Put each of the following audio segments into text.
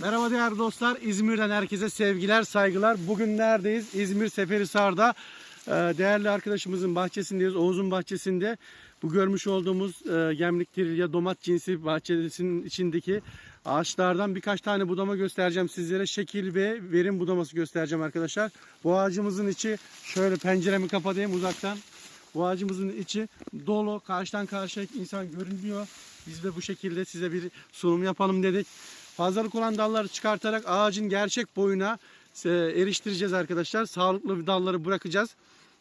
Merhaba değerli dostlar. İzmir'den herkese sevgiler, saygılar. Bugün neredeyiz? İzmir Seferihisar'da e, değerli arkadaşımızın bahçesindeyiz. Oğuz'un bahçesinde. Bu görmüş olduğumuz e, gemlik trilya domat cinsi bahçesinin içindeki ağaçlardan birkaç tane budama göstereceğim sizlere. Şekil ve verim budaması göstereceğim arkadaşlar. Bu ağacımızın içi şöyle penceremi kapatayım uzaktan. Bu ağacımızın içi dolu. Karşıdan karşıya insan görünüyor. Biz de bu şekilde size bir sunum yapalım dedik. Fazlalık olan dalları çıkartarak ağacın gerçek boyuna e, eriştireceğiz arkadaşlar. Sağlıklı dalları bırakacağız.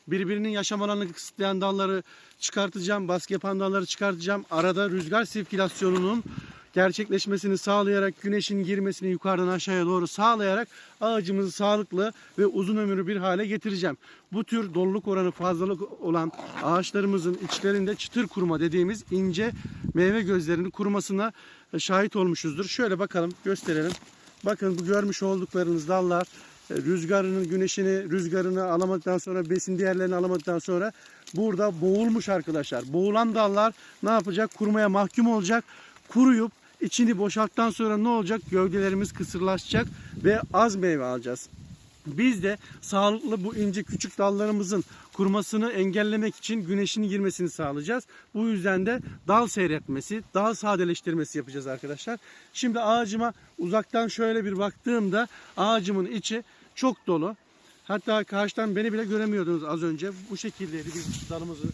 Birbirinin yaşam alanını kısıtlayan dalları çıkartacağım. Baskı yapan dalları çıkartacağım. Arada rüzgar sirkülasyonunun gerçekleşmesini sağlayarak, güneşin girmesini yukarıdan aşağıya doğru sağlayarak ağacımızı sağlıklı ve uzun ömürlü bir hale getireceğim. Bu tür doluluk oranı fazlalık olan ağaçlarımızın içlerinde çıtır kuruma dediğimiz ince meyve gözlerinin kurumasına şahit olmuşuzdur. Şöyle bakalım, gösterelim. Bakın bu görmüş olduklarınız dallar e, rüzgarının, güneşini, rüzgarını alamadıktan sonra, besin değerlerini alamadıktan sonra burada boğulmuş arkadaşlar. Boğulan dallar ne yapacak? Kurumaya mahkum olacak. Kuruyup içini boşalttıktan sonra ne olacak? Gövdelerimiz kısırlaşacak ve az meyve alacağız. Biz de sağlıklı bu ince küçük dallarımızın kurumasını engellemek için güneşin girmesini sağlayacağız. Bu yüzden de dal seyretmesi, dal sadeleştirmesi yapacağız arkadaşlar. Şimdi ağacıma uzaktan şöyle bir baktığımda ağacımın içi çok dolu. Hatta karşıdan beni bile göremiyordunuz az önce. Bu şekildeydi biz dalımızı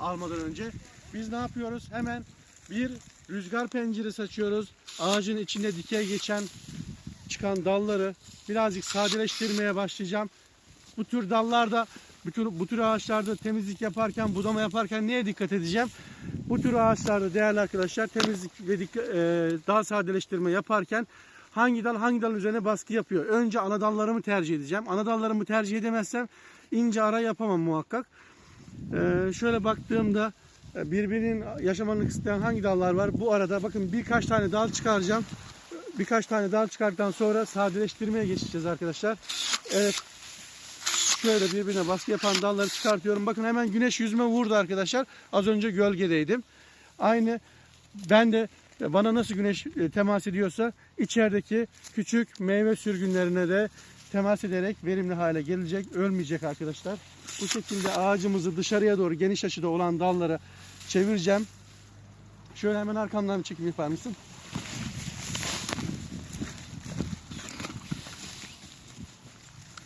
almadan önce. Biz ne yapıyoruz? Hemen bir rüzgar penceresi açıyoruz. Ağacın içinde dikey geçen çıkan dalları birazcık sadeleştirmeye başlayacağım. Bu tür dallarda, bu tür, bu tür ağaçlarda temizlik yaparken, budama yaparken neye dikkat edeceğim? Bu tür ağaçlarda değerli arkadaşlar temizlik ve dik- e, dal sadeleştirme yaparken hangi dal hangi dalın üzerine baskı yapıyor? Önce ana dallarımı tercih edeceğim. Ana dallarımı tercih edemezsem ince ara yapamam muhakkak. E, şöyle baktığımda birbirinin yaşamanı kısıtlayan hangi dallar var? Bu arada bakın birkaç tane dal çıkaracağım birkaç tane dal çıkarttıktan sonra sadeleştirmeye geçeceğiz arkadaşlar. Evet. Şöyle birbirine baskı yapan dalları çıkartıyorum. Bakın hemen güneş yüzüme vurdu arkadaşlar. Az önce gölgedeydim. Aynı ben de bana nasıl güneş e, temas ediyorsa içerideki küçük meyve sürgünlerine de temas ederek verimli hale gelecek, ölmeyecek arkadaşlar. Bu şekilde ağacımızı dışarıya doğru geniş açıda olan dallara çevireceğim. Şöyle hemen arkamdan bir çekim yapar mısın?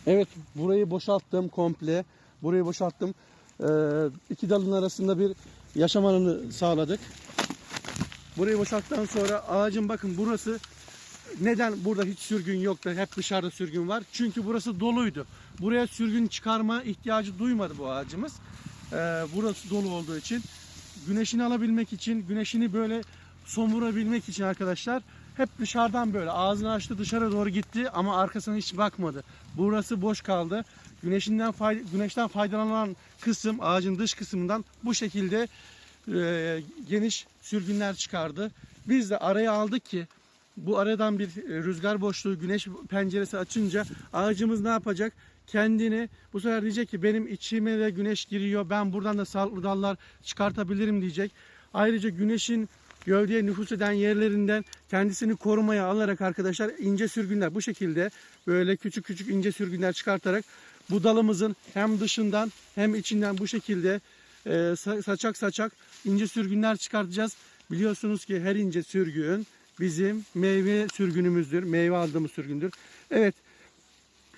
Evet burayı boşalttım komple. Burayı boşalttım. Ee, iki dalın arasında bir yaşam alanı sağladık. Burayı boşalttıktan sonra ağacın bakın burası neden burada hiç sürgün yoktu hep dışarıda sürgün var? Çünkü burası doluydu. Buraya sürgün çıkarma ihtiyacı duymadı bu ağacımız. Ee, burası dolu olduğu için. Güneşini alabilmek için, güneşini böyle somurabilmek için arkadaşlar hep dışarıdan böyle ağzını açtı dışarı doğru gitti ama arkasına hiç bakmadı. Burası boş kaldı. Güneşinden fay, güneşten faydalanan kısım ağacın dış kısmından bu şekilde e, geniş sürgünler çıkardı. Biz de araya aldık ki bu aradan bir e, rüzgar boşluğu güneş penceresi açınca ağacımız ne yapacak? Kendini bu sefer diyecek ki benim içime de güneş giriyor. Ben buradan da sağlıklı dallar çıkartabilirim diyecek. Ayrıca güneşin gövdeye nüfus eden yerlerinden kendisini korumaya alarak arkadaşlar ince sürgünler bu şekilde böyle küçük küçük ince sürgünler çıkartarak bu dalımızın hem dışından hem içinden bu şekilde e, sa- saçak saçak ince sürgünler çıkartacağız. Biliyorsunuz ki her ince sürgün bizim meyve sürgünümüzdür. Meyve aldığımız sürgündür. Evet.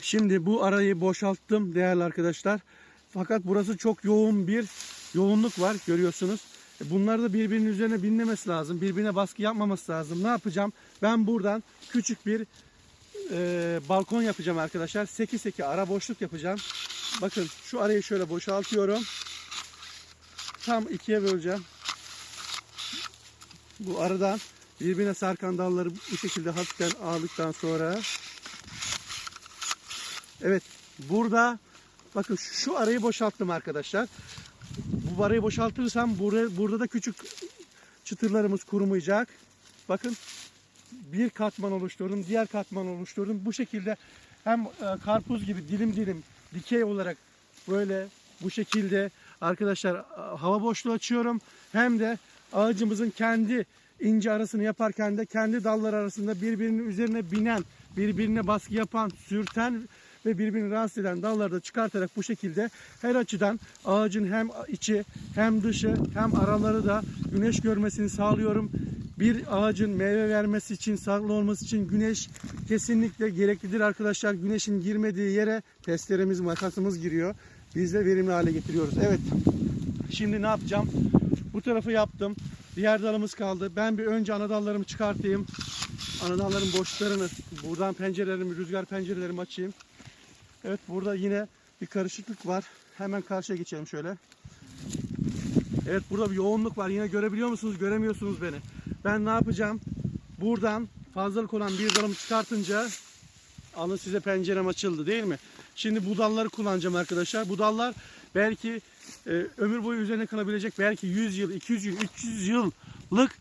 Şimdi bu arayı boşalttım değerli arkadaşlar. Fakat burası çok yoğun bir yoğunluk var görüyorsunuz. E, Bunlar da birbirinin üzerine binmemesi lazım. Birbirine baskı yapmaması lazım. Ne yapacağım? Ben buradan küçük bir e, balkon yapacağım arkadaşlar. Seki seki ara boşluk yapacağım. Bakın şu arayı şöyle boşaltıyorum. Tam ikiye böleceğim. Bu aradan birbirine sarkan dalları bu şekilde hafiften aldıktan sonra Evet burada bakın şu arayı boşalttım arkadaşlar. Bu arayı boşaltırsam burada, burada da küçük çıtırlarımız kurumayacak. Bakın bir katman oluşturdum, diğer katman oluşturdum. Bu şekilde hem e, karpuz gibi dilim dilim dikey olarak böyle bu şekilde arkadaşlar e, hava boşluğu açıyorum. Hem de ağacımızın kendi ince arasını yaparken de kendi dallar arasında birbirinin üzerine binen, birbirine baskı yapan, sürten ve birbirini rahatsız eden dalları da çıkartarak bu şekilde her açıdan ağacın hem içi hem dışı hem araları da güneş görmesini sağlıyorum. Bir ağacın meyve vermesi için, sağlıklı olması için güneş kesinlikle gereklidir arkadaşlar. Güneşin girmediği yere testeremiz, makasımız giriyor. Biz de verimli hale getiriyoruz. Evet. Şimdi ne yapacağım? Bu tarafı yaptım. Diğer dalımız kaldı. Ben bir önce ana dallarımı çıkartayım. Ana dalların boşluklarını, buradan pencerelerimi, rüzgar pencerelerimi açayım. Evet burada yine bir karışıklık var. Hemen karşıya geçelim şöyle. Evet burada bir yoğunluk var. Yine görebiliyor musunuz? Göremiyorsunuz beni. Ben ne yapacağım? Buradan fazlalık olan bir dalımı çıkartınca alın size pencerem açıldı değil mi? Şimdi bu dalları kullanacağım arkadaşlar. Bu dallar belki e, ömür boyu üzerine kalabilecek belki 100 yıl, 200 yıl, 300 yıllık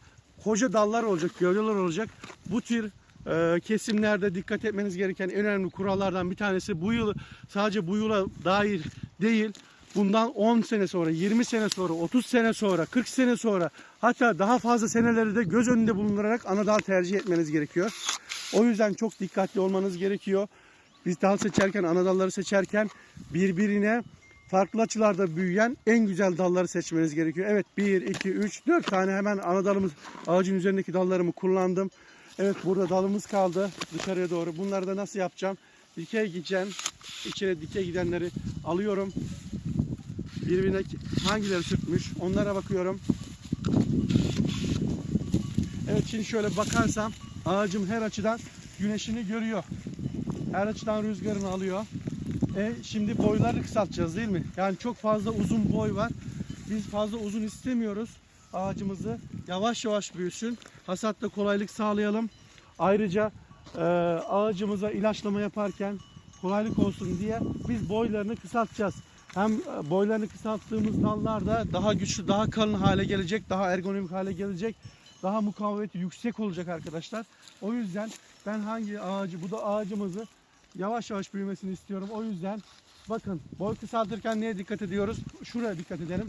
koca dallar olacak, gövdeler olacak. Bu tür e, kesimlerde dikkat etmeniz gereken en önemli kurallardan bir tanesi bu yıl sadece bu yıla dair değil bundan 10 sene sonra, 20 sene sonra, 30 sene sonra, 40 sene sonra hatta daha fazla seneleri de göz önünde bulundurarak ana dal tercih etmeniz gerekiyor. O yüzden çok dikkatli olmanız gerekiyor. Biz dal seçerken, ana dalları seçerken birbirine farklı açılarda büyüyen en güzel dalları seçmeniz gerekiyor. Evet 1, 2, 3, 4 tane hemen ana dalımız, ağacın üzerindeki dallarımı kullandım. Evet burada dalımız kaldı dışarıya doğru. Bunları da nasıl yapacağım? Dikey gideceğim. İçine dikey gidenleri alıyorum. Birbirine hangileri sürtmüş onlara bakıyorum. Evet şimdi şöyle bakarsam ağacım her açıdan güneşini görüyor. Her açıdan rüzgarını alıyor. E şimdi boyları kısaltacağız değil mi? Yani çok fazla uzun boy var. Biz fazla uzun istemiyoruz. Ağacımızı yavaş yavaş büyüsün. Hasatta kolaylık sağlayalım. Ayrıca e, ağacımıza ilaçlama yaparken kolaylık olsun diye biz boylarını kısaltacağız. Hem e, boylarını kısalttığımız dallar da daha güçlü, daha kalın hale gelecek, daha ergonomik hale gelecek. Daha mukavemeti yüksek olacak arkadaşlar. O yüzden ben hangi ağacı, bu da ağacımızı yavaş yavaş büyümesini istiyorum. O yüzden bakın boy kısaltırken neye dikkat ediyoruz? Şuraya dikkat edelim.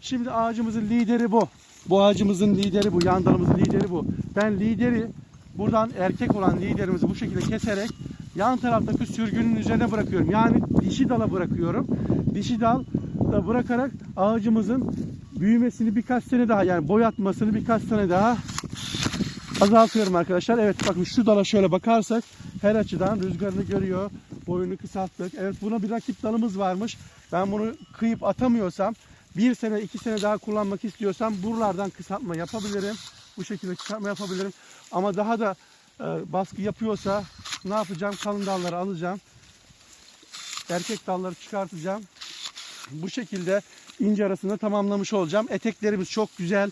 Şimdi ağacımızın lideri bu. Bu ağacımızın lideri bu. Yan dalımızın lideri bu. Ben lideri buradan erkek olan liderimizi bu şekilde keserek yan taraftaki sürgünün üzerine bırakıyorum. Yani dişi dala bırakıyorum. Dişi dal da bırakarak ağacımızın büyümesini birkaç sene daha yani boy atmasını birkaç sene daha azaltıyorum arkadaşlar. Evet bakın şu dala şöyle bakarsak her açıdan rüzgarını görüyor. Boyunu kısalttık. Evet buna bir rakip dalımız varmış. Ben bunu kıyıp atamıyorsam bir sene iki sene daha kullanmak istiyorsam buralardan kısaltma yapabilirim. Bu şekilde kısaltma yapabilirim. Ama daha da e, baskı yapıyorsa ne yapacağım? Kalın dalları alacağım. Erkek dalları çıkartacağım. Bu şekilde ince arasında tamamlamış olacağım. Eteklerimiz çok güzel.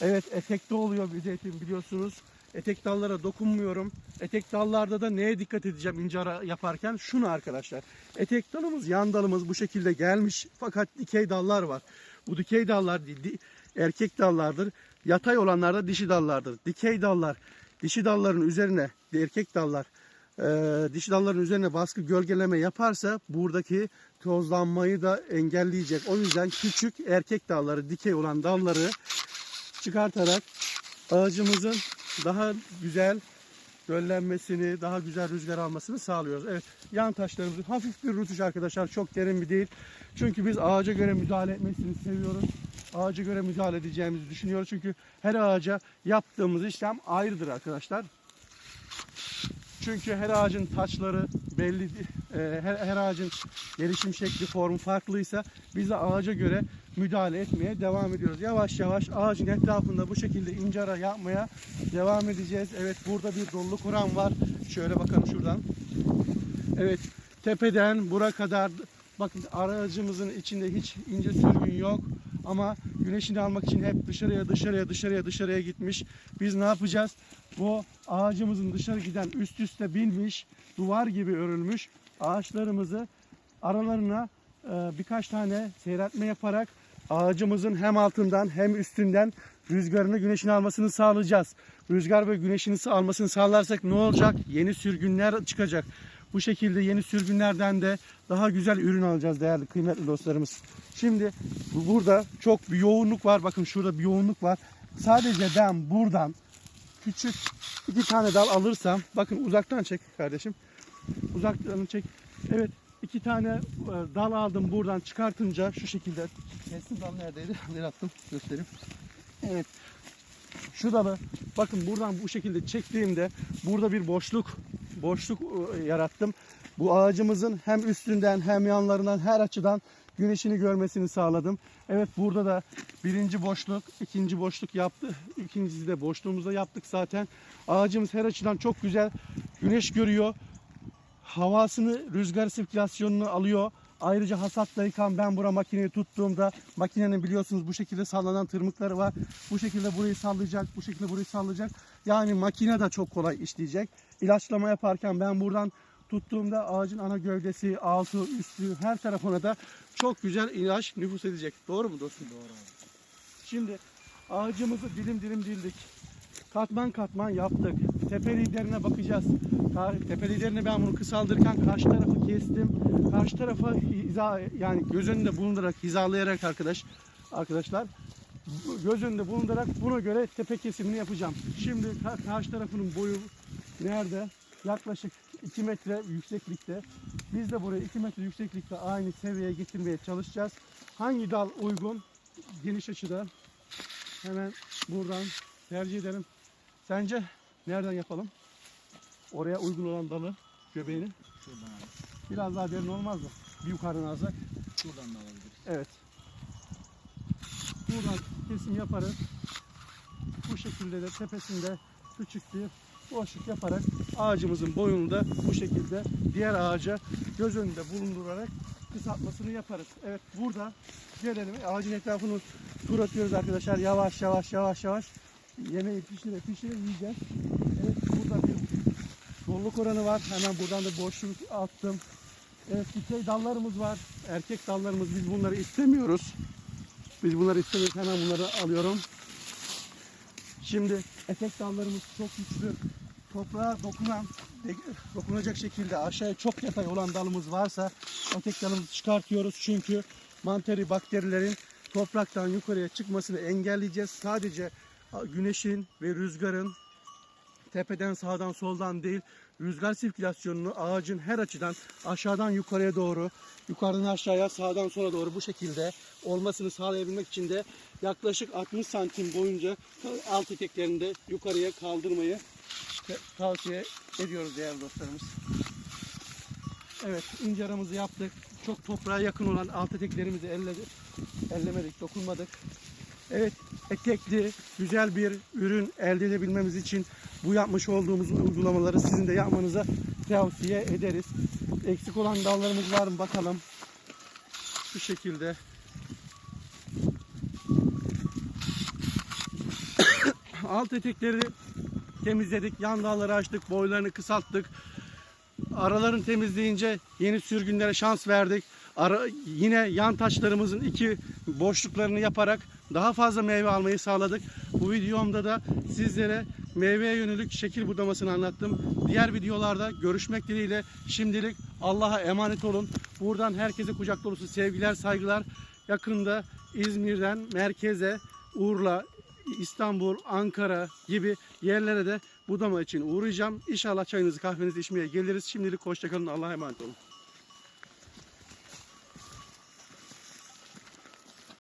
Evet etekte oluyor bir eteğim biliyorsunuz. Etek dallara dokunmuyorum. Etek dallarda da neye dikkat edeceğim ince ara yaparken? Şunu arkadaşlar. Etek dalımız, yan dalımız bu şekilde gelmiş. Fakat dikey dallar var. Bu dikey dallar değil, erkek dallardır. Yatay olanlar da dişi dallardır. Dikey dallar, dişi dalların üzerine, erkek dallar, e, dişi dalların üzerine baskı gölgeleme yaparsa buradaki tozlanmayı da engelleyecek. O yüzden küçük erkek dalları, dikey olan dalları çıkartarak ağacımızın daha güzel döllenmesini, daha güzel rüzgar almasını sağlıyoruz. Evet, yan taşlarımızın hafif bir rütuş arkadaşlar, çok derin bir değil. Çünkü biz ağaca göre müdahale etmesini seviyoruz. Ağaca göre müdahale edeceğimizi düşünüyoruz. Çünkü her ağaca yaptığımız işlem ayrıdır arkadaşlar. Çünkü her ağacın taçları belli, her, her ağacın gelişim şekli, formu farklıysa biz de ağaca göre müdahale etmeye devam ediyoruz. Yavaş yavaş ağacın etrafında bu şekilde ince ara yapmaya devam edeceğiz. Evet burada bir doluluk oran var. Şöyle bakalım şuradan. Evet tepeden bura kadar bakın aracımızın içinde hiç ince sürgün yok. Ama güneşini almak için hep dışarıya dışarıya dışarıya dışarıya gitmiş. Biz ne yapacağız? Bu ağacımızın dışarı giden üst üste binmiş duvar gibi örülmüş ağaçlarımızı aralarına e, birkaç tane seyretme yaparak ağacımızın hem altından hem üstünden rüzgarını güneşini almasını sağlayacağız. Rüzgar ve güneşini almasını sağlarsak ne olacak? Yeni sürgünler çıkacak. Bu şekilde yeni sürgünlerden de daha güzel ürün alacağız değerli kıymetli dostlarımız. Şimdi bu- burada çok bir yoğunluk var. Bakın şurada bir yoğunluk var. Sadece ben buradan küçük iki tane dal alırsam bakın uzaktan çek kardeşim. Uzaktan çek. Evet iki tane e, dal aldım buradan çıkartınca şu şekilde. Kestim dal neredeydi? Nereye attım? Göstereyim. Evet. Şu dalı bakın buradan bu şekilde çektiğimde burada bir boşluk boşluk e, yarattım. Bu ağacımızın hem üstünden hem yanlarından her açıdan güneşini görmesini sağladım. Evet burada da birinci boşluk, ikinci boşluk yaptı. İkincisi de boşluğumuzda yaptık zaten. Ağacımız her açıdan çok güzel güneş görüyor. Havasını, rüzgar sirkülasyonunu alıyor. Ayrıca hasatlayken ben bura makineyi tuttuğumda makinenin biliyorsunuz bu şekilde sallanan tırmıkları var. Bu şekilde burayı sallayacak, bu şekilde burayı sallayacak. Yani makine de çok kolay işleyecek. İlaçlama yaparken ben buradan tuttuğumda ağacın ana gövdesi, altı, üstü her tarafına da çok güzel ilaç nüfus edecek. Doğru mu dostum? Doğru Şimdi ağacımızı dilim dilim dildik. Katman katman yaptık. Tepe liderine bakacağız. Ka- Tepe liderini ben bunu kısaldırırken karşı tarafı kestim. Karşı tarafa hiza yani göz önünde bulundurarak hizalayarak arkadaş arkadaşlar göz önünde bulundurarak buna göre tepe kesimini yapacağım. Şimdi ka- karşı tarafının boyu nerede? Yaklaşık 2 metre yükseklikte. Biz de burayı 2 metre yükseklikte aynı seviyeye getirmeye çalışacağız. Hangi dal uygun? Geniş açıda. Hemen buradan tercih edelim. Sence nereden yapalım? Oraya uygun olan dalı, göbeğini. Şuradan. Biraz daha derin olmaz mı? Bir yukarıdan alsak. Şuradan da alabiliriz. Evet. Buradan kesim yaparız. Bu şekilde de tepesinde küçük bir boşluk yaparak ağacımızın boyunu da bu şekilde diğer ağaca göz önünde bulundurarak kısaltmasını yaparız. Evet burada gelelim ağacın etrafını tur atıyoruz arkadaşlar. Yavaş yavaş yavaş yavaş yemeği pişire pişire yiyeceğiz. Evet burada bir bolluk oranı var. Hemen buradan da boşluk attım. Evet dikey dallarımız var. Erkek dallarımız biz bunları istemiyoruz. Biz bunları istemiyoruz. Hemen bunları alıyorum. Şimdi etek dallarımız çok güçlü. Toprağa dokunan, dokunacak şekilde aşağıya çok yatay olan dalımız varsa etek dalımızı çıkartıyoruz. Çünkü manteri bakterilerin topraktan yukarıya çıkmasını engelleyeceğiz. Sadece güneşin ve rüzgarın tepeden sağdan soldan değil rüzgar sirkülasyonunu ağacın her açıdan aşağıdan yukarıya doğru yukarıdan aşağıya sağdan sola doğru bu şekilde olmasını sağlayabilmek için de yaklaşık 60 santim boyunca alt eteklerini de yukarıya kaldırmayı tavsiye ediyoruz değerli dostlarımız. Evet ince aramızı yaptık. Çok toprağa yakın olan alt eteklerimizi elledik. Ellemedik, dokunmadık. Evet, etekli, güzel bir ürün elde edebilmemiz için bu yapmış olduğumuz uygulamaları sizin de yapmanıza tavsiye ederiz. Eksik olan dallarımız var mı bakalım. Şu şekilde. Alt etekleri temizledik, yan dalları açtık, boylarını kısalttık. Aralarını temizleyince yeni sürgünlere şans verdik. Ara, yine yan taşlarımızın iki boşluklarını yaparak daha fazla meyve almayı sağladık. Bu videomda da sizlere meyveye yönelik şekil budamasını anlattım. Diğer videolarda görüşmek dileğiyle şimdilik Allah'a emanet olun. Buradan herkese kucak dolusu sevgiler, saygılar. Yakında İzmir'den merkeze, Urla, İstanbul, Ankara gibi yerlere de budama için uğrayacağım. İnşallah çayınızı kahvenizi içmeye geliriz. Şimdilik hoşçakalın. Allah'a emanet olun.